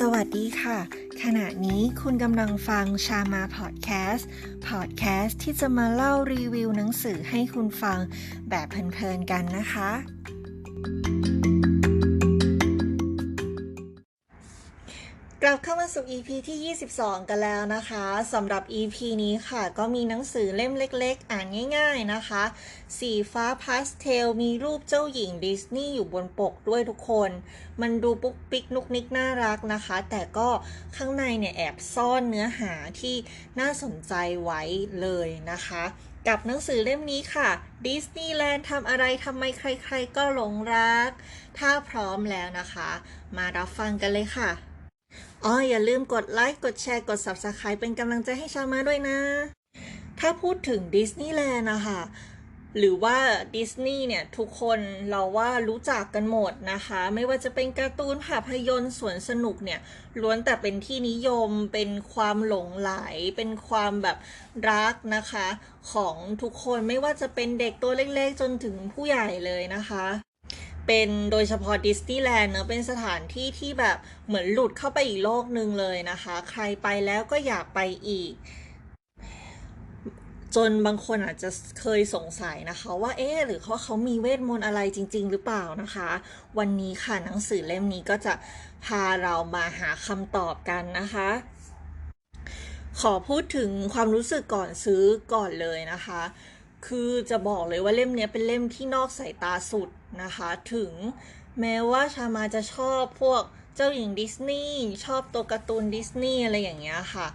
สวัสดีค่ะ ขณะนี้คุณกำลังฟังชามาพอดแคสต์พอดแคสต์ที่จะมาเล่ารีวิวหนังสือให้คุณฟังแบบเพลินๆกันนะคะ กลับเข้ามาสู่ EP ที่ 22 กันแล้วนะคะสำหรับ EP นี้ค่ะ ก็มีหนังสือเล่มเล็ก ๆ อ่านง่าย ๆนะคะ สีฟ้าพาสเทล มีรูปเจ้าหญิงดิสนีย์อยู่บนปกด้วยทุกคน มันดูปุ๊กปิ๊กนุกนิกน่ารักนะคะ แต่ก็ข้างในเนี่ยแอบซ่อนเนื้อหาที่น่าสนใจไว้เลยนะคะกับหนังสือเล่มนี้ค่ะดิสนีย์แลนด์ทำอะไรทำไมใครๆก็หลงรัก ถ้าพร้อมแล้วนะคะ มารับฟังกันเลยค่ะ อ๋ออย่าลืมกดไลค์ กดแชร์ กด Subscribe เป็นกำลังใจให้ชามาด้วยนะ ถ้าพูดถึงดิสนีย์แลนด์นะคะหรือว่าดิสนีย์เนี่ย ทุกคนเราว่ารู้จักกันหมดนะคะ ไม่ว่าจะเป็นการ์ตูนภาพยนตร์สวนสนุกเนี่ย ล้วนแต่เป็นที่นิยมเป็นความหลงไหล เป็นความแบบรักนะคะ ของทุกคนไม่ว่าจะเป็นเด็กตัวเล็กๆ จนถึงผู้ใหญ่เลยนะคะ เป็นโดยเฉพาะดิสนีย์แลนด์เนอะเป็นสถานที่ที่แบบเหมือนหลุดเข้าไปอีกโลกหนึ่งเลยนะคะ ใครไปแล้วก็อยากไปอีก จนบางคนอาจจะเคยสงสัยนะคะ ว่าเอ๊ะหรือเขาเขามีเวทมนต์อะไรจริง ๆ หรือเปล่านะคะ วันนี้ค่ะหนังสือเล่มนี้ก็จะพาเรามาหาคำตอบกันนะคะขอพูดถึงความรู้สึกก่อนซื้อก่อนเลยนะคะ คือจะบอกเลยว่าเล่มนี้เป็นเล่มที่นอกสายตาสุดนะคะ ถึงแม้ว่าชามาจะชอบพวกเจ้าหญิงดิสนีย์ชอบตัวการ์ตูนดิสนีย์อะไรอย่างเงี้ยค่ะ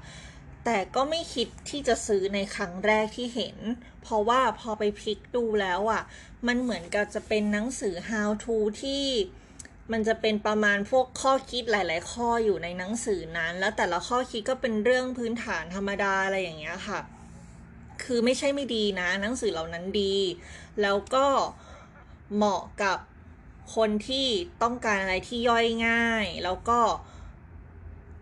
แต่ก็ไม่คิดที่จะซื้อในครั้งแรกที่เห็น เพราะว่าพอไปพลิกดูแล้วอะ มันเหมือนกับจะเป็นหนังสือ how to ที่มันจะเป็นประมาณพวกข้อคิดหลาย ๆ ข้ออยู่ในหนังสือนั้น แล้วแต่ละข้อคิดก็เป็นเรื่องพื้นฐานธรรมดาอะไรอย่างเงี้ยค่ะ คือไม่ใช่ไม่ดีนะ หนังสือเหล่านั้นดี แล้วก็เหมาะกับคนที่ต้องการอะไรที่ย่อยง่าย แล้วก็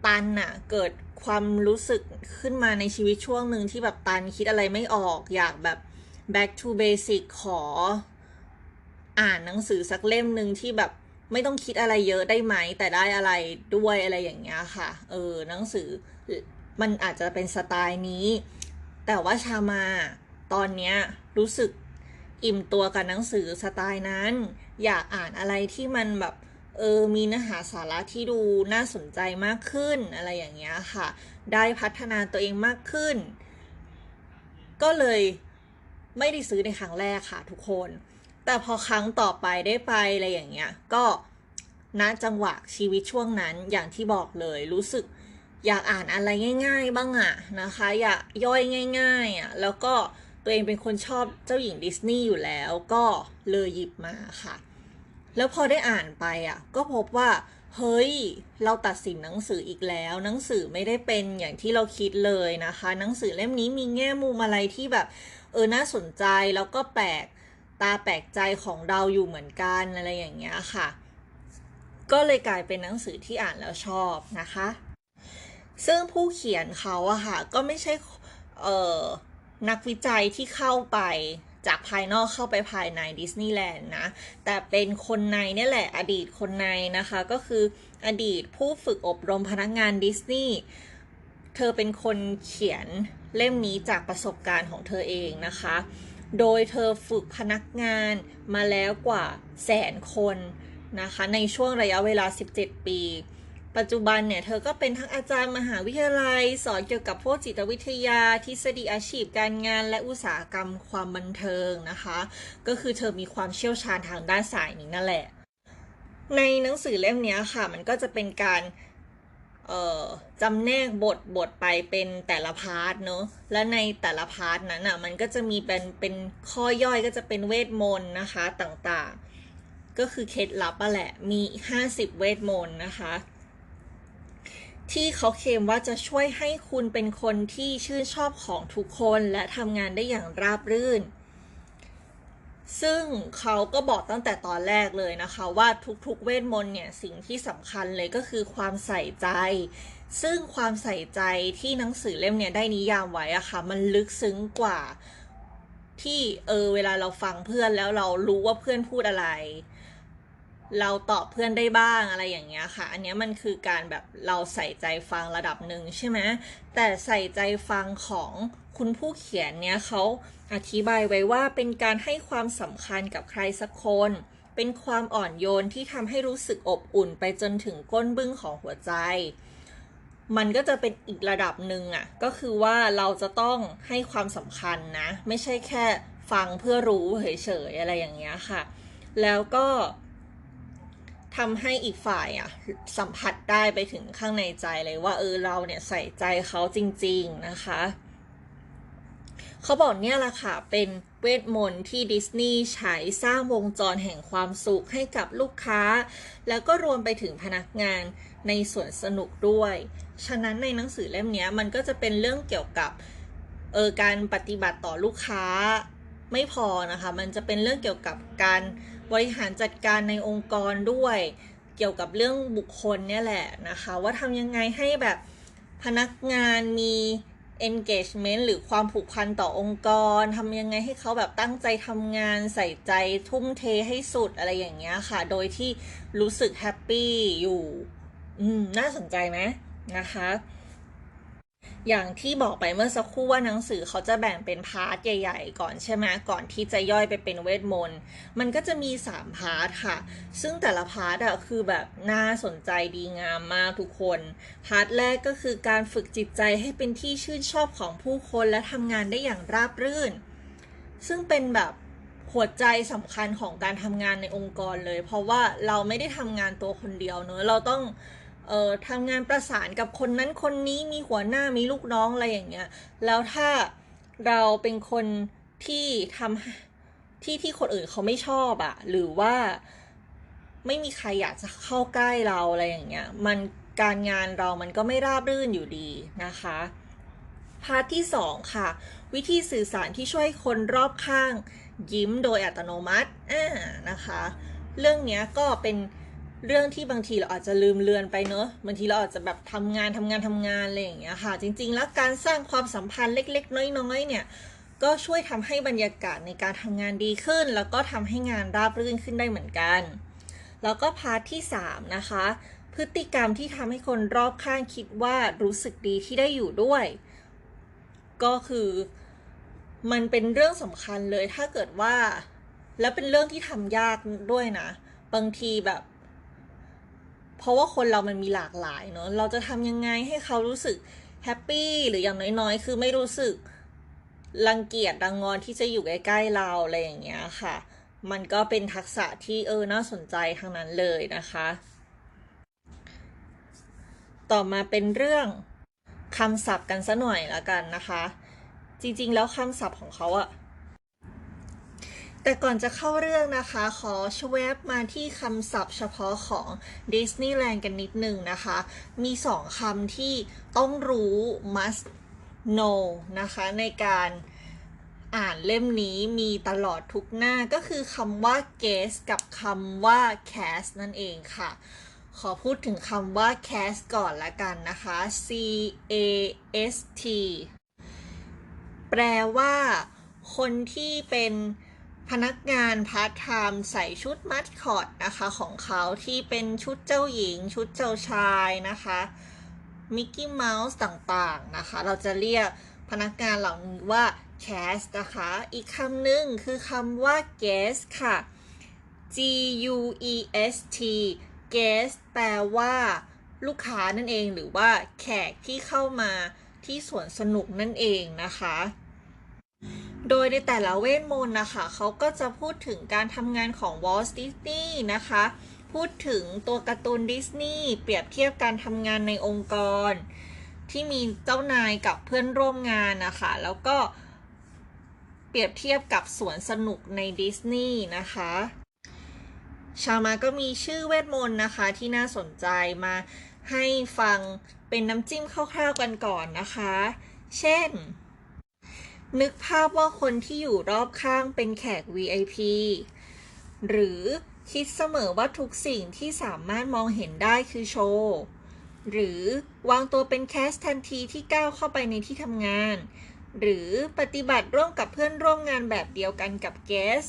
ตันน่ะเกิดความรู้สึกขึ้นมาในชีวิตช่วงหนึ่งที่แบบตันคิดอะไรไม่ออกอยากแบบ back to basic ขอ อ่านหนังสือสักเล่มหนึ่งที่แบบไม่ต้องคิดอะไรเยอะได้ไหม แต่ได้อะไรด้วยอะไรอย่างเงี้ยค่ะ เออหนังสือมันอาจจะเป็นสไตล์นี้ แต่ว่าชามาตอนเนี้ยรู้สึกอิ่มตัวกับหนังสือสไตล์นั้น อยากอ่านอะไรที่มันแบบเออมีเนื้อหาสาระที่ดูน่าสนใจมากขึ้นอะไรอย่างเงี้ยค่ะ ได้พัฒนาตัวเองมากขึ้น ก็เลยไม่ได้ซื้อในครั้งแรกค่ะทุกคน แต่พอครั้งต่อไปได้ไปอะไรอย่างเงี้ย ก็ณจังหวะชีวิตช่วงนั้นอย่างที่บอกเลยรู้สึก อยากอ่านอะไรง่าย ๆ บ้างอะนะคะ อยากย่อยง่ายๆอะแล้วก็ตัวเองเป็นคนชอบเจ้าหญิงดิสนีย์อยู่แล้วก็เลยหยิบมาค่ะ แล้วพอได้อ่านไปอะก็พบว่า เฮ้ย เราตัดสินหนังสืออีกแล้ว หนังสือไม่ได้เป็นอย่างที่เราคิดเลยนะคะ หนังสือเล่มนี้มีแง่มุมอะไรที่แบบ เออน่าสนใจแล้วก็แปลกตาแปลกใจของเราอยู่เหมือนกันอะไรอย่างเงี้ยค่ะ ก็เลยกลายเป็นหนังสือที่อ่านแล้วชอบนะคะ ซึ่งผู้เขียนเขาอะค่ะก็ไม่ใช่เอ่อนักวิจัยที่เข้าไปจากภายนอกเข้าไปภายในดิสนีย์แลนด์นะ แต่เป็นคนในเนี่ยแหละอดีตคนในนะคะ ก็คืออดีตผู้ฝึกอบรมพนักงานดิสนีย์เธอเป็นคนเขียนเล่มนี้จากประสบการณ์ของเธอเองนะคะ โดยเธอฝึกพนักงานมาแล้วกว่าแสนคนนะคะ ในช่วงระยะเวลา 17 ปี ปัจจุบันเนี่ย เธอก็เป็นทั้งอาจารย์มหาวิทยาลัย สอนเกี่ยวกับพวกจิตวิทยา ทฤษฎีอาชีพการงานและอุตสาหกรรมความบันเทิงนะคะ ก็คือเธอมีความเชี่ยวชาญทางด้านสายนี้นั่นแหละ ในหนังสือเล่มนี้ค่ะ มันก็จะเป็นการจำแนกบทบทไปเป็นแต่ละพาร์ทเนอะและในแต่ละพาร์ทนั้นอะมันก็จะมีเป็นเป็นข้อย่อยก็จะเป็นเวทมนต์นะคะต่างๆ ก็คือเคล็ดลับอะแหละมี 50 เวทมนต์นะคะ ที่เขาเคลมว่าจะช่วยให้คุณเป็นคนที่ชื่นชอบของทุกคนและทำงานได้อย่างราบรื่น ซึ่งเขาก็บอกตั้งแต่ตอนแรกเลยนะคะ ว่าทุกๆเวทมนต์เนี่ยสิ่งที่สำคัญเลยก็คือความใส่ใจ ซึ่งความใส่ใจที่หนังสือเล่มเนี่ยได้นิยามไว้อะค่ะมันลึกซึ้งกว่าที่เออเวลาเราฟังเพื่อนแล้วเรารู้ว่าเพื่อนพูดอะไร เราตอบเพื่อนได้บ้างอะไรอย่างเงี้ยค่ะ อันนี้มันคือการแบบเราใส่ใจฟังระดับหนึ่งใช่ไหมแต่ใส่ใจฟังของคุณผู้เขียนเนี้ยเขาอธิบายไว้ว่าเป็นการให้ความสำคัญกับใครสักคน เป็นความอ่อนโยนที่ทำให้รู้สึกอบอุ่นไปจนถึงก้นบึ้งของหัวใจ มันก็จะเป็นอีกระดับหนึ่งอะ ก็คือว่าเราจะต้องให้ความสำคัญนะ ไม่ใช่แค่ฟังเพื่อรู้เฉยๆอะไรอย่างเงี้ยค่ะ แล้วก็ ทำให้อีกฝ่ายอะสัมผัสได้ไปถึงข้างในใจเลยว่าเออเราเนี่ยใส่ใจเขาจริง ๆนะคะ เขาบอกเนี่ยแหละค่ะเป็นเวทมนต์ที่ดิสนีย์ใช้สร้างวงจรแห่งความสุขให้กับลูกค้า แล้วก็รวมไปถึงพนักงานในสวนสนุกด้วย ฉะนั้นในหนังสือเล่มนี้มันก็จะเป็นเรื่องเกี่ยวกับเออการปฏิบัติต่อลูกค้าไม่พอนะคะ มันจะเป็นเรื่องเกี่ยวกับการ บริหารจัดการในองค์กรด้วย เกี่ยวกับเรื่องบุคคลเนี่ยแหละนะคะ ว่าทำยังไงให้แบบพนักงานมี engagement หรือความผูกพันต่อองค์กรทำยังไงให้เขาแบบตั้งใจทำงานใส่ใจทุ่มเทให้สุดอะไรอย่างเงี้ยค่ะ โดยที่รู้สึกแฮปปี้อยู่ อืม น่าสนใจไหมนะคะ อย่างที่บอกไปเมื่อสักครู่ว่าหนังสือเขาจะแบ่งเป็นพาร์ทใหญ่ ๆ ก่อนใช่ไหมก่อนที่จะย่อยไปเป็นเวทมนต์มันก็จะมี 3 พาร์ทค่ะ ซึ่งแต่ละพาร์ทอะคือแบบน่าสนใจดีงามมากทุกคน พาร์ทแรกก็คือการฝึกจิตใจให้เป็นที่ชื่นชอบของผู้คนและทำงานได้อย่างราบรื่น ซึ่งเป็นแบบหัวใจสำคัญของการทำงานในองค์กรเลย เพราะว่าเราไม่ได้ทำงานตัวคนเดียวเนอะเราต้อง เอ่อทำงานประสานกับคนนั้นคนนี้มีหัวหน้ามีลูกน้องอะไรอย่างเงี้ย แล้วถ้าเราเป็นคนที่ทำที่ที่คนอื่นเขาไม่ชอบอะหรือว่าไม่มีใครอยากจะเข้าใกล้เราอะไรอย่างเงี้ย มันการงานเรามันก็ไม่ราบรื่นอยู่ดีนะคะ พาร์ทที่ 2 ค่ะ วิธีสื่อสารที่ช่วยคนรอบข้างยิ้มโดยอัตโนมัติอ่านะคะ เรื่องนี้ก็เป็น เรื่องที่บางทีเราอาจจะลืมเลือนไปเนอะบางทีเราอาจจะแบบทำงานทำงานทำงานอะไรอย่างเงี้ยค่ะ จริง ๆ แล้วการสร้างความสัมพันธ์เล็ก ๆ น้อยๆเนี่ย ก็ช่วยทำให้บรรยากาศในการทำงานดีขึ้น แล้วก็ทำให้งานราบรื่นขึ้นได้เหมือนกัน แล้วก็พาร์ทที่ 3 นะคะ พฤติกรรมที่ทำให้คนรอบข้างคิดว่ารู้สึกดีที่ได้อยู่ด้วย ก็คือ มันเป็นเรื่องสำคัญเลยถ้าเกิดว่า แล้วเป็นเรื่องที่ทำยากด้วยนะ บางทีแบบ เพราะว่าคนเรามันมีหลากหลายเนอะเราจะทำยังไงให้เขารู้สึกแฮปปี้หรืออย่างน้อยๆ คือไม่รู้สึกรังเกียจรังงอนที่จะอยู่ใกล้ๆเราอะไรอย่างเงี้ยค่ะ มันก็เป็นทักษะที่เออน่าสนใจทั้งนั้นเลยนะคะ ต่อมาเป็นเรื่องคำศัพท์กันซะหน่อยละกันนะคะ จริงๆ แล้วคำศัพท์ของเขาอะ แต่ก่อนจะเข้าเรื่องนะคะ ขอชวบมาที่คำศัพท์เฉพาะของดิสนีย์แลนด์กันนิดนึงนะคะ มีสองคำที่ต้องรู้ must know นะคะ ในการอ่านเล่มนี้มีตลอดทุกหน้าก็คือคำว่า guest กับคำว่า cast นั่นเองค่ะ ขอพูดถึงคำว่า cast ก่อนละกันนะคะ C A S T แปลว่า คนที่เป็น พนักงานพาร์ทไทม์ใส่ชุดมัดคอตนะคะของเขาที่เป็นชุดเจ้าหญิง ชุดเจ้าชายนะคะมิกกี้เมาส์ต่างๆนะคะ เราจะเรียกพนักงานเหล่านี้ว่า cast นะคะ อีกคำหนึ่งคือคำว่า guest ค่ะ G U E S T guest แปลว่าลูกค้านั่นเองหรือว่าแขกที่เข้ามาที่สวนสนุกนั่นเองนะคะ โดยในแต่ละเวทมนต์นะคะเขาก็จะพูดถึงการทำงานของวอลต์ดิสนีย์นะคะ พูดถึงตัวการ์ตูนดิสนีย์เปรียบเทียบการทำงานในองค์กร ที่มีเจ้านายกับเพื่อนร่วมงานนะคะ แล้วก็เปรียบเทียบกับสวนสนุกในดิสนีย์นะคะ ชามาก็มีชื่อเวทมนต์นะคะที่น่าสนใจมาให้ฟังเป็นน้ำจิ้มคร่าวๆกันก่อนนะคะ เช่น นึกภาพว่าคนที่อยู่รอบข้างเป็นแขก VIP หรือคิดเสมอว่าทุกสิ่งที่สามารถมองเห็นได้คือโชว์ หรือวางตัวเป็นแคสทันทีที่ก้าวเข้าไปในที่ทำงาน หรือปฏิบัติร่วมกับเพื่อนร่วมงานแบบเดียวกันกับเกส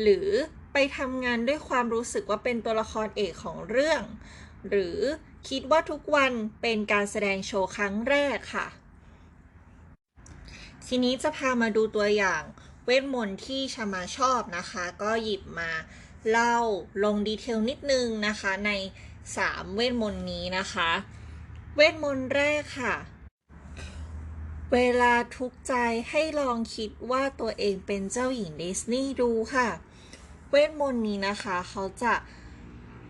หรือไปทำงานด้วยความรู้สึกว่าเป็นตัวละครเอกของเรื่อง หรือคิดว่าทุกวันเป็นการแสดงโชว์ครั้งแรกค่ะ ทีนี้จะพามาดูตัวอย่างเวทมนต์ที่ชามาชอบนะคะ ก็หยิบมาเล่าลงดีเทลนิดนึงนะคะใน 3 เวทมนต์นี้นะคะ เวทมนต์แรกค่ะ เวลาทุกข์ใจให้ลองคิดว่าตัวเองเป็นเจ้าหญิงดิสนีย์ดูค่ะ เวทมนต์นี้นะคะเขาจะ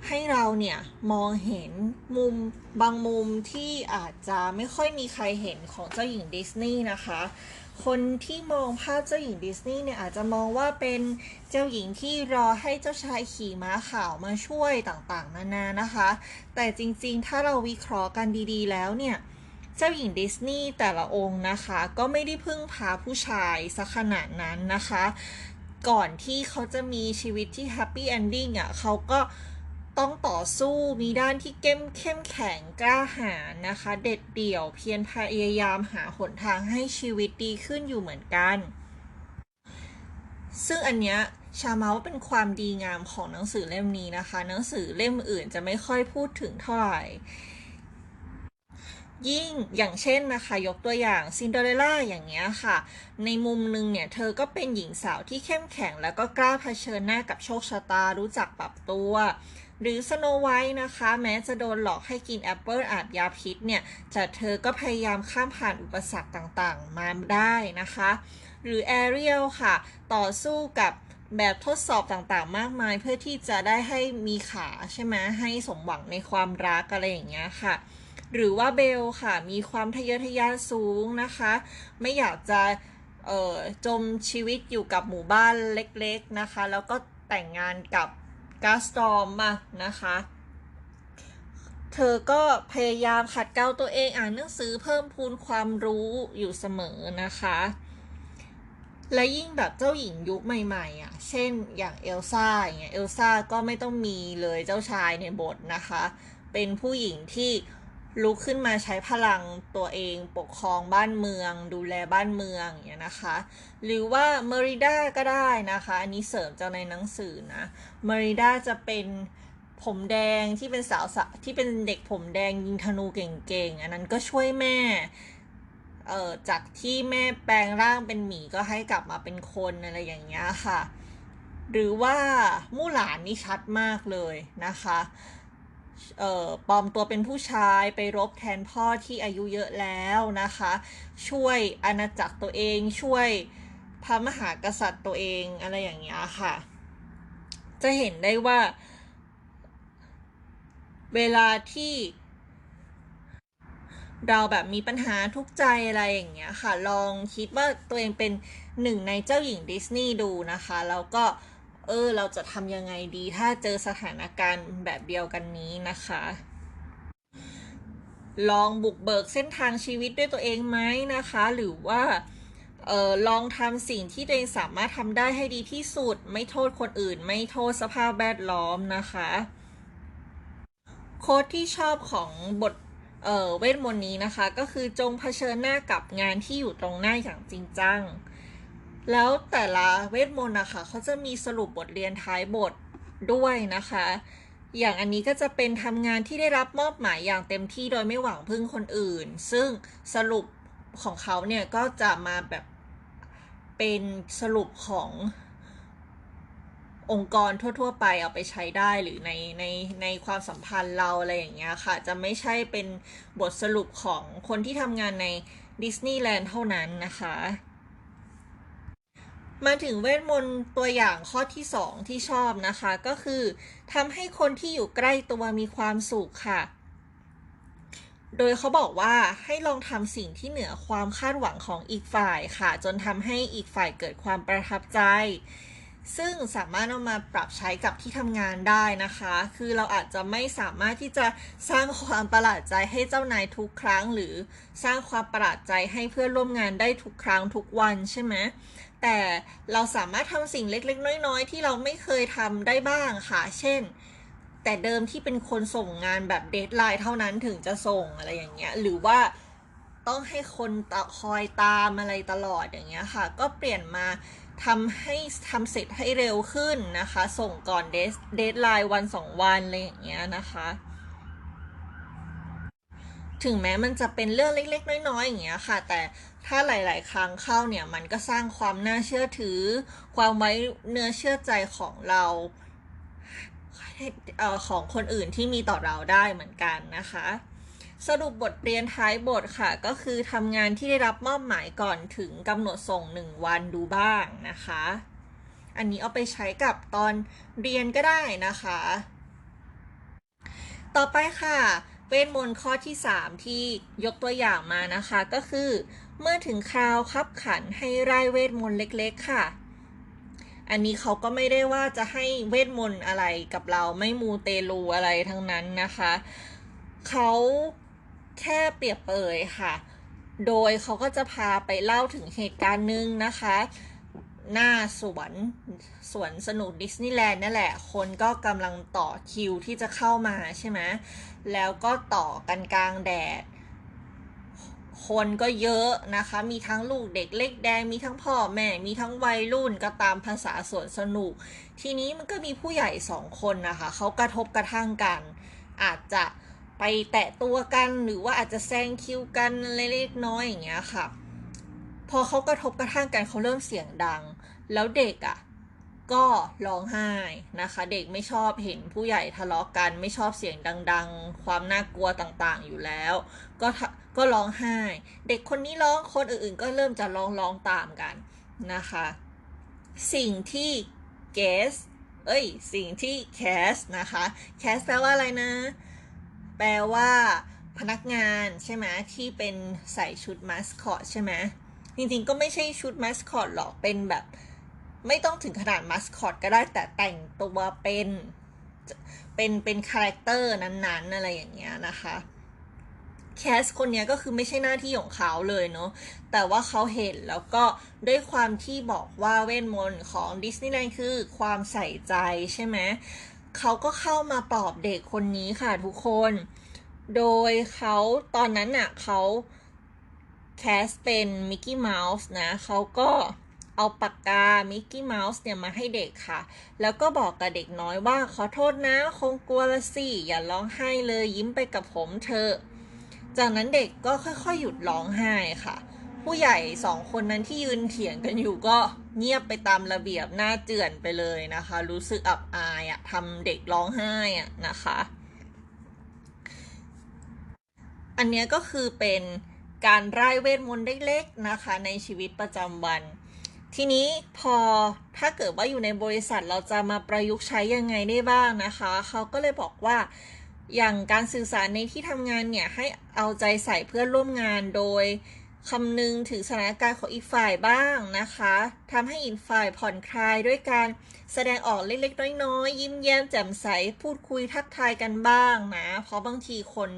ให้เราเนี่ยมองเห็นมุมบางมุมที่อาจจะไม่ค่อยมีใครเห็นของเจ้าหญิงดิสนีย์นะคะ คนที่มองภาพเจ้าหญิงดิสนีย์เนี่ยอาจจะมองว่าเป็นเจ้าหญิงที่รอให้เจ้าชายขี่ม้าขาวมาช่วยต่างๆ นานานะคะ แต่จริงๆ ถ้าเราวิเคราะห์กันดีๆ แล้วเนี่ย เจ้าหญิงดิสนีย์แต่ละองค์นะคะ ก็ไม่ได้พึ่งพาผู้ชายสักขนาดนั้นนะคะ ก่อนที่เขาจะมีชีวิตที่แฮปปี้เอนดิ้งอะเขาก็ ต้องต่อสู้มีด้านที่เข้มเข้มแข็งกล้าหาญนะคะ เด็ดเดี่ยวเพียรพยายามหาหนทางให้ชีวิตดีขึ้นอยู่เหมือนกัน ซึ่งอันเนี้ยชามาว่าเป็นความดีงามของหนังสือเล่มนี้นะคะ หนังสือเล่มอื่นจะไม่ค่อยพูดถึงเท่าไหร่ ยิ่งอย่างเช่นนะคะ ยกตัวอย่างซินเดอเรลล่าอย่างเงี้ยค่ะ ในมุมนึงเนี่ย เธอก็เป็นหญิงสาวที่เข้มแข็ง แล้วก็กล้าเผชิญหน้ากับโชคชะตารู้จักปรับตัว หรือสโนไวท์นะคะ แม้จะโดนหลอกให้กินแอปเปิลอาบยาพิษเนี่ยแต่เธอก็พยายามข้ามผ่านอุปสรรคต่างๆ มาได้นะคะ หรือแอเรียลค่ะ ต่อสู้กับแบบทดสอบต่างๆ มากมาย เพื่อที่จะได้ให้มีขาใช่ไหมให้สมหวังในความรักอะไรอย่างเงี้ยค่ะ หรือว่าเบลค่ะ มีความทะเยอทะยานสูงนะคะ ไม่อยากจะจมชีวิตอยู่กับหมู่บ้านเล็กๆนะคะ แล้วก็แต่งงานกับ กาสตอมมานะคะเธอก็พยายามขัดเกลาตัวเองอ่านหนังสือเพิ่มพูนความรู้อยู่เสมอนะคะ และยิ่งแบบเจ้าหญิงยุคใหม่ๆอะ เช่นอย่างเอลซ่าอย่างเงี้ยเอลซ่าก็ไม่ต้องมีเลยเจ้าชายในบทนะคะ เป็นผู้หญิงที่ ลุกขึ้นมาใช้พลังตัวเองปกครองบ้านเมือง ดูแลบ้านเมืองอย่างเงี้ยนะคะ หรือว่าเมริด้าก็ได้นะคะ อันนี้เสริมจากในหนังสือนะเมริด้าจะเป็นผมแดงที่เป็นสาวสะที่เป็นเด็กผมแดงยิงธนูเก่งๆ อันนั้นก็ช่วยแม่เอ่อจากที่แม่แปลงร่างเป็นหมีก็ให้กลับมาเป็นคนอะไรอย่างเงี้ยค่ะ หรือว่ามู่หลานนี่ชัดมากเลยนะคะ ปลอมตัวเป็นผู้ชายไปรบแทนพ่อที่อายุเยอะแล้วนะคะ ช่วยอาณาจักรตัวเองช่วยพระมหากษัตริย์ตัวเองอะไรอย่างเงี้ยค่ะ จะเห็นได้ว่า เวลาที่ เราแบบมีปัญหาทุกข์ใจอะไรอย่างเงี้ยค่ะ ลองคิดว่าตัวเองเป็นหนึ่งในเจ้าหญิงดิสนีย์ดูนะคะ แล้วก็ เออ เราจะทำยังไงดี ถ้าเจอสถานการณ์แบบเดียวกันนี้นะคะ ลองบุกเบิกเส้นทางชีวิตด้วยตัวเองไหมนะคะ หรือว่าออลองทำสิ่งที่ตัวเองสามารถทำได้ให้ดีที่สุด ไม่โทษคนอื่น ไม่โทษสภาพแวดล้อมนะคะ โค้ดที่ชอบของบทเออเวทมนต์นี้นะคะ ก็คือจงเผชิญหน้ากับงานที่อยู่ตรงหน้าอย่างจริงจัง แล้วแต่ละเวทมนต์นะคะเขาจะมีสรุปบทเรียนท้ายบทด้วยนะคะ อย่างอันนี้ก็จะเป็นทำงานที่ได้รับมอบหมายอย่างเต็มที่โดยไม่หวังพึ่งคนอื่น ซึ่งสรุปของเขาเนี่ยก็จะมาแบบเป็นสรุปขององค์กรทั่ว ๆ ไปเอาไปใช้ได้หรือในในในความสัมพันธ์เราอะไรอย่างเงี้ยค่ะ จะไม่ใช่เป็นบทสรุปของคนที่ทำงานในดิสนีย์แลนด์เท่านั้นนะคะ มาถึงเวทมนต์ตัวอย่างข้อที่ 2 ที่ชอบนะคะ ก็คือทำให้คนที่อยู่ใกล้ตัวมีความสุขค่ะ โดยเขาบอกว่าให้ลองทำสิ่งที่เหนือความคาดหวังของอีกฝ่ายค่ะ จนทำให้อีกฝ่ายเกิดความประทับใจ ซึ่งสามารถเอามาปรับใช้กับที่ทำงานได้นะคะ คือเราอาจจะไม่สามารถที่จะสร้างความประหลาดใจให้เจ้านายทุกครั้ง หรือสร้างความประหลาดใจให้เพื่อนร่วมงานได้ทุกครั้งทุกวันใช่ไหมแต่เราสามารถทำสิ่งเล็กๆ น้อยๆ ที่เราไม่เคยทำได้บ้างค่ะ เช่น แต่เดิมที่เป็นคนส่งงานแบบเดทไลน์เท่านั้นถึงจะส่งอะไรอย่างเงี้ย หรือว่าต้องให้คนคอยตามอะไรตลอดอย่างเงี้ยค่ะ ก็เปลี่ยนมา ทำให้ทำเสร็จให้เร็วขึ้นนะคะ ส่งก่อนเดทไลน์วันสองวันอะไรอย่างเงี้ยนะคะ ถึงแม้มันจะเป็นเรื่องเล็ก ๆ น้อยๆอย่างเงี้ยค่ะ แต่ถ้าหลาย ๆ ครั้งเข้าเนี่ย มันก็สร้างความน่าเชื่อถือ ความไว้เนื้อเชื่อใจของเราเอ่อของคนอื่นที่มีต่อเราได้เหมือนกันนะคะ สรุปบทเรียนท้ายบทค่ะ ก็คือทำงานที่ได้รับมอบหมายก่อนถึงกำหนดส่ง 1 วันดูบ้างนะคะ อันนี้เอาไปใช้กับตอนเรียนก็ได้นะคะ ต่อไปค่ะเวทมนต์ข้อที่ 3 ที่ยกตัวอย่างมานะคะ ก็คือ เมื่อถึงคราวคับขันให้ไร่เวทมนต์เล็กๆค่ะ อันนี้เขาก็ไม่ได้ว่าจะให้เวทมนต์อะไรกับเราไม่มูเตลูอะไรทั้งนั้นนะคะ เขา แค่เปรียบเปยค่ะ โดยเขาก็จะพาไปเล่าถึงเหตุการณ์หนึ่งนะคะ หน้าสวนสวนสนุกดิสนีย์แลนด์นั่นแหละ คนก็กำลังต่อคิวที่จะเข้ามาใช่ไหมแล้วก็ต่อกันกลางแดด คนก็เยอะนะคะ มีทั้งลูกเด็กเล็กแดง มีทั้งพ่อแม่ มีทั้งวัยรุ่นก็ตามภาษาสวนสนุก ทีนี้มันก็มีผู้ใหญ่สองคนนะคะ เขากระทบกระทั่งกัน อาจจะ ไปแตะตัวกันหรือว่าอาจจะแซงคิวกันเล็กๆน้อยอย่างเงี้ยค่ะ พอเขากระทบกระทั่งกันเขาเริ่มเสียงดัง แล้วเด็กอะ่ะก็ร้องไห้นะคะ เด็กไม่ชอบเห็นผู้ใหญ่ทะเลาะกัน ไม่ชอบเสียงดัง ๆ ความน่ากลัวต่างๆอยู่แล้ว ก็ทะก็ร้องไห้ เด็กคนนี้ร้องคนอื่นๆ ก็เริ่มจะร้องร้องตามกันนะคะ สิ่งที่เกสเอ้ย สิ่งที่แคสนะคะแคสแปลว่าอะไรนะ แปลว่าพนักงานใช่ไหมที่เป็นใส่ชุดมาสคอตใช่ไหมจริงๆก็ไม่ใช่ชุดมาสคอตหรอกเป็นแบบ ไม่ต้องถึงขนาดมาสคอตก็ได้แต่แต่งตัวเป็นเป็นเป็นคาแรคเตอร์นั้นๆ อะไรอย่างเงี้ยนะคะแคสคนนี้ก็คือไม่ใช่หน้าที่ของเขาเลยเนาะ แต่ว่าเขาเห็นแล้วก็ด้วยความที่บอกว่าเวทมนต์ของดิสนีย์แลนด์คือความใส่ใจใช่ไหม เขาก็เข้ามาปลอบเด็กคนนี้ค่ะทุกคน โดยเขาตอนนั้นน่ะเขาแคสเป็นมิกกี้เมาส์นะเขาก็เอาปากกา มิกกี้เมาส์เนี่ยมาให้เด็กค่ะ แล้วก็บอกกับเด็กน้อยว่าขอโทษนะคงกลัวละสิ อย่าร้องไห้เลยยิ้มไปกับผมเถอะจากนั้นเด็กก็ค่อยๆ หยุดร้องไห้ค่ะ ผู้ใหญ่สองคนนั้นที่ยืนเถียงกันอยู่ก็เงียบไปตามระเบียบหน้าเจือนไปเลยนะคะ รู้สึกอับอายอะทำเด็กร้องไห้อะนะคะ อันเนี้ยก็คือเป็นการไร้เวทมนต์เล็กๆนะคะ ในชีวิตประจำวัน ทีนี้พอถ้าเกิดว่าอยู่ในบริษัทเราจะมาประยุกต์ใช้ยังไงได้บ้างนะคะ เขาก็เลยบอกว่าอย่างการสื่อสารในที่ทำงานเนี่ยให้เอาใจใส่เพื่อนร่วมงานโดย คำนึงถึงสถานการณ์ของอีกฝ่ายบ้างนะคะทำให้อีกฝ่ายผ่อนคลายด้วยการแสดงออกเล็กๆน้อยๆยิ้มแย้มแจ่มใสพูดคุยทักทายกันบ้างนะ เพราะบางทีคน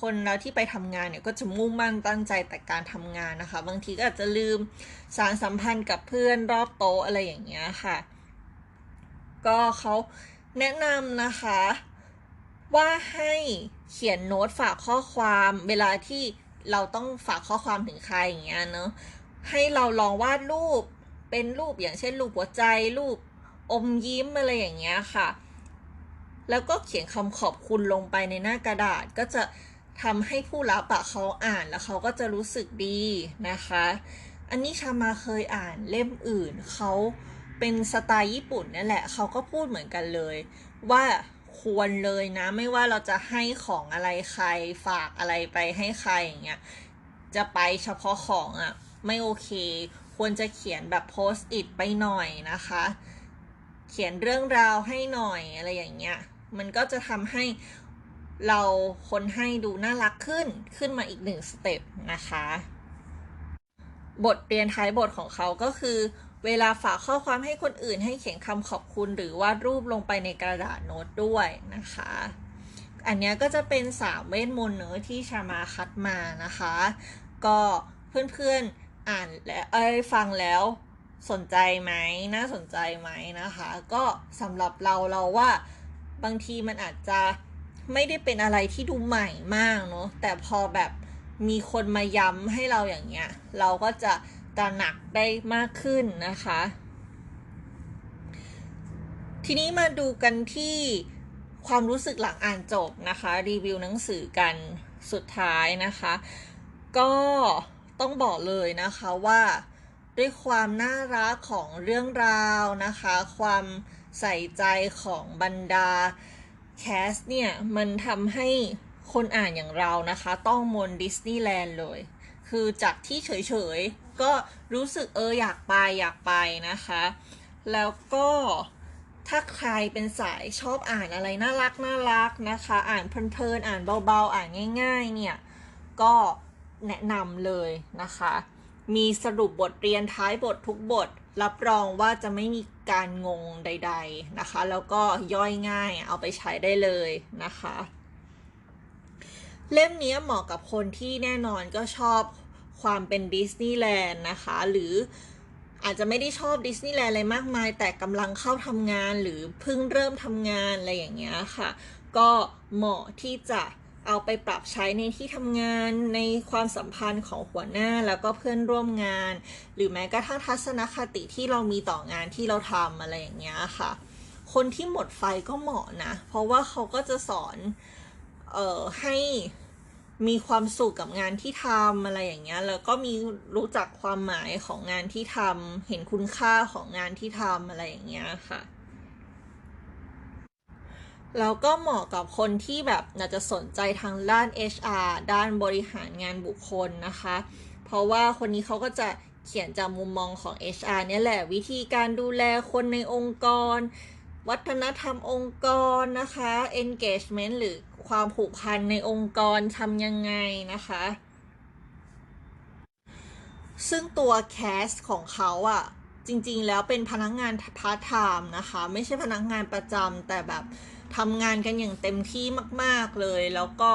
คนเราที่ไปทำงานเนี่ยก็จะมุ่งมั่นตั้งใจแต่การทำงานนะคะ บางทีก็อาจจะลืมสารสัมพันธ์กับเพื่อนรอบโต๊ะอะไรอย่างเงี้ยค่ะ ก็เขาแนะนำนะคะ ว่าให้เขียนโน้ตฝากข้อความเวลาที่ เราต้องฝากข้อความถึงใครอย่างเงี้ยเนาะให้เราลองวาดรูปเป็นรูปอย่างเช่นรูปหัวใจรูปอมยิ้มอะไรอย่างเงี้ยค่ะ แล้วก็เขียนคำขอบคุณลงไปในหน้ากระดาษก็จะทำให้ผู้รับอะเขาอ่านแล้วเขาก็จะรู้สึกดีนะคะ อันนี้ชามาเคยอ่านเล่มอื่นเขาเป็นสไตล์ญี่ปุ่นนั่นแหละเขาก็พูดเหมือนกันเลย ว่า ควรเลยนะ ไม่ว่าเราจะให้ของอะไรใครฝากอะไรไปให้ใครอย่างเงี้ยจะไปเฉพาะของอะ่ะ ไม่โอเค ควรจะเขียนแบบโพสต์อิทไปหน่อยนะคะ เขียนเรื่องราวให้หน่อยอะไรอย่างเงี้ยมันก็จะทำให้เราคนให้ดูน่ารักขึ้นขึ้นมาอีกหนึ่งสเต็ปนะคะ บทเรียนท้ายบทของเขาก็คือ เวลาฝากข้อความให้คนอื่นให้เขียนคำขอบคุณหรือวาดรูปลงไปในกระดาษโน้ตด้วยนะคะ อันนี้ก็จะเป็นสามเวทมนต์เนื้อที่ชามาคัดมานะคะ ก็เพื่อนๆอ่านและเอ้ยฟังแล้วสนใจไหมน่าสนใจไหมนะคะ ก็สำหรับเราเราว่าบางทีมันอาจจะไม่ได้เป็นอะไรที่ดูใหม่มากเนอะแต่พอแบบมีคนมาย้ำให้เราอย่างเงี้ย เราก็จะ ตระหนักได้มากขึ้นนะคะ ทีนี้มาดูกันที่ความรู้สึกหลังอ่านจบนะคะ รีวิวหนังสือกันสุดท้ายนะคะ ก็ต้องบอกเลยนะคะว่าด้วยความน่ารักของเรื่องราวนะคะ ความใส่ใจของบรรดาแคสเนี่ยมันทำให้คนอ่านอย่างเรานะคะ ต้องมนดิสนีย์แลนด์เลย คือจากที่เฉยๆ ก็รู้สึกเอออยากไปอยากไปนะคะ แล้วก็ถ้าใครเป็นสายชอบอ่านอะไรน่ารักน่ารักนะคะ อ่านเพลินๆอ่านเบาๆ อ่านง่าย ๆ เนี่ย ก็แนะนำเลยนะคะ มีสรุปบทเรียนท้ายบททุกบท รับรองว่าจะไม่มีการงงใด ๆนะคะ แล้วก็ย่อยง่ายเอาไปใช้ได้เลยนะคะ เล่มนี้เหมาะกับคนที่แน่นอนก็ชอบ ความเป็นดิสนีย์แลนด์นะคะ หรืออาจจะไม่ได้ชอบดิสนีย์แลนด์อะไรมากมาย แต่กำลังเข้าทำงานหรือเพิ่งเริ่มทำงานอะไรอย่างเงี้ยค่ะ ก็เหมาะที่จะเอาไปปรับใช้ในที่ทำงานในความสัมพันธ์ของหัวหน้าแล้วก็เพื่อนร่วมงาน หรือแม้กระทั่งทัศนคติที่เรามีต่องานที่เราทำอะไรอย่างเงี้ยค่ะ คนที่หมดไฟก็เหมาะนะ เพราะว่าเขาก็จะสอน เอ่อให้ มีความสุขกับงานที่ทำอะไรอย่างเงี้ย แล้วก็มีรู้จักความหมายของงานที่ทำเห็นคุณค่าของงานที่ทำอะไรอย่างเงี้ยค่ะแล้วก็เหมาะกับคนที่แบบอาจจะสนใจทางด้าน HR ด้านบริหารงานบุคคลนะคะ เพราะว่าคนนี้เขาก็จะเขียนจากมุมมองของ HR เนี่ยแหละวิธีการดูแลคนในองค์กร วัฒนธรรมองค์กรนะคะ engagement หรือ ความผูกพันในองค์กรทำยังไงนะคะ ซึ่งตัวแคสของเขาอะจริงๆ แล้วเป็นพนักงานพาร์ทไทม์นะคะ ไม่ใช่พนักงานประจำแต่แบบทำงานกันอย่างเต็มที่มากๆเลย แล้วก็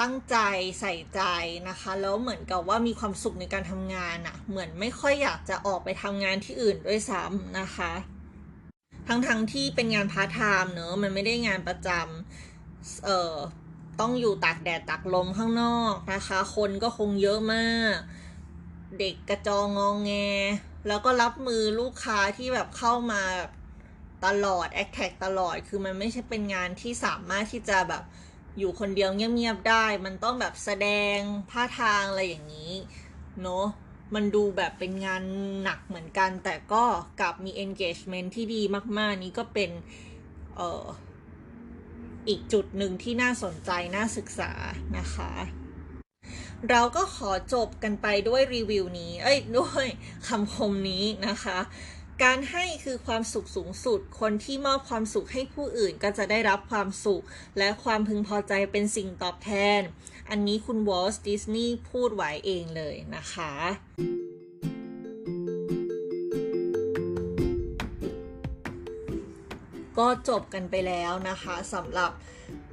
ตั้งใจใส่ใจนะคะ แล้วเหมือนกับว่ามีความสุขในการทำงานอะเหมือนไม่ค่อยอยากจะออกไปทำงานที่อื่นด้วยซ้ำนะคะ ทั้งๆทที่เป็นงานพาร์ทไทม์เนอะมันไม่ได้งานประจำ เอ่อต้องอยู่ตากแดดตากลมข้างนอกนะคะ คนก็คงเยอะมาก เด็กกระจองงองแง แล้วก็รับมือลูกค้าที่แบบเข้ามาตลอดแอคแท็กตลอดคือมันไม่ใช่เป็นงานที่สามารถที่จะแบบอยู่คนเดียวเงียบๆได้ มันต้องแบบแสดงท่าทางอะไรอย่างนี้เนอะมันดูแบบเป็นงานหนักเหมือนกัน แต่ก็กลับมี engagement ที่ดีมากๆ นี่ก็เป็น เอ่อ อีกจุดหนึ่งที่น่าสนใจน่าศึกษานะคะ เราก็ขอจบกันไปด้วยรีวิวนี้ เอ้ยด้วยคำคมนี้นะคะ การให้คือความสุขสูงสุด คนที่มอบความสุขให้ผู้อื่นก็จะได้รับความสุข และความพึงพอใจเป็นสิ่งตอบแทน อันนี้คุณวอลต์ดิสนีย์พูดไว้เองเลยนะคะ ก็จบกันไปแล้วนะคะสำหรับ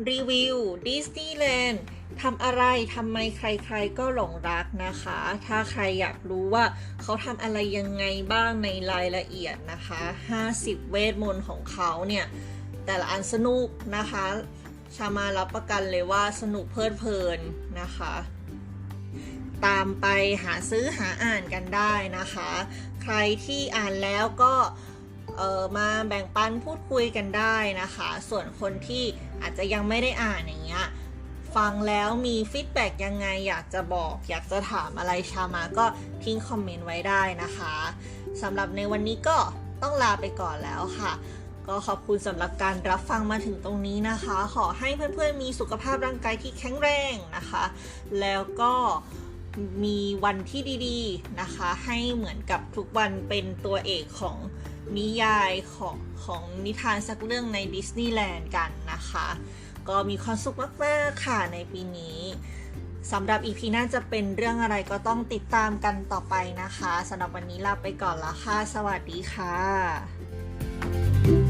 รีวิวดิสนีย์แลนด์ทำอะไรทำไมใครๆก็หลงรักนะคะ ถ้าใครอยากรู้ว่าเขาทำอะไรยังไงบ้างในรายละเอียดนะคะ 50 เวทมนต์ของเขาเนี่ย แต่ละอันสนุกนะคะ ชามารับประกันเลยว่าสนุกเพลิดเพลินนะคะ ตามไปหาซื้อหาอ่านกันได้นะคะ ใครที่อ่านแล้วก็ เออมาแบ่งปันพูดคุยกันได้นะคะ ส่วนคนที่อาจจะยังไม่ได้อ่านอย่างเงี้ยฟังแล้วมีฟีดแบ็กยังไงอยากจะบอก อยากจะถามอะไรชามาก็ทิ้งคอมเมนต์ไว้ได้นะคะสำหรับในวันนี้ก็ต้องลาไปก่อนแล้วค่ะ ก็ขอบคุณสำหรับการรับฟังมาถึงตรงนี้นะคะ ขอให้เพื่อนๆมีสุขภาพร่างกายที่แข็งแรงนะคะ แล้วก็มีวันที่ดีๆนะคะ ให้เหมือนกับทุกวันเป็นตัวเอกของ นิยายของของนิทานสักเรื่องในดิสนีย์แลนด์กันนะคะ ก็มีความสุขมากๆค่ะในปีนี้สำหรับอีพีหน่าจะเป็นเรื่องอะไรก็ต้องติดตามกันต่อไปนะคะสำหรับวันนี้ลาไปก่อนละค่ะ สวัสดีค่ะ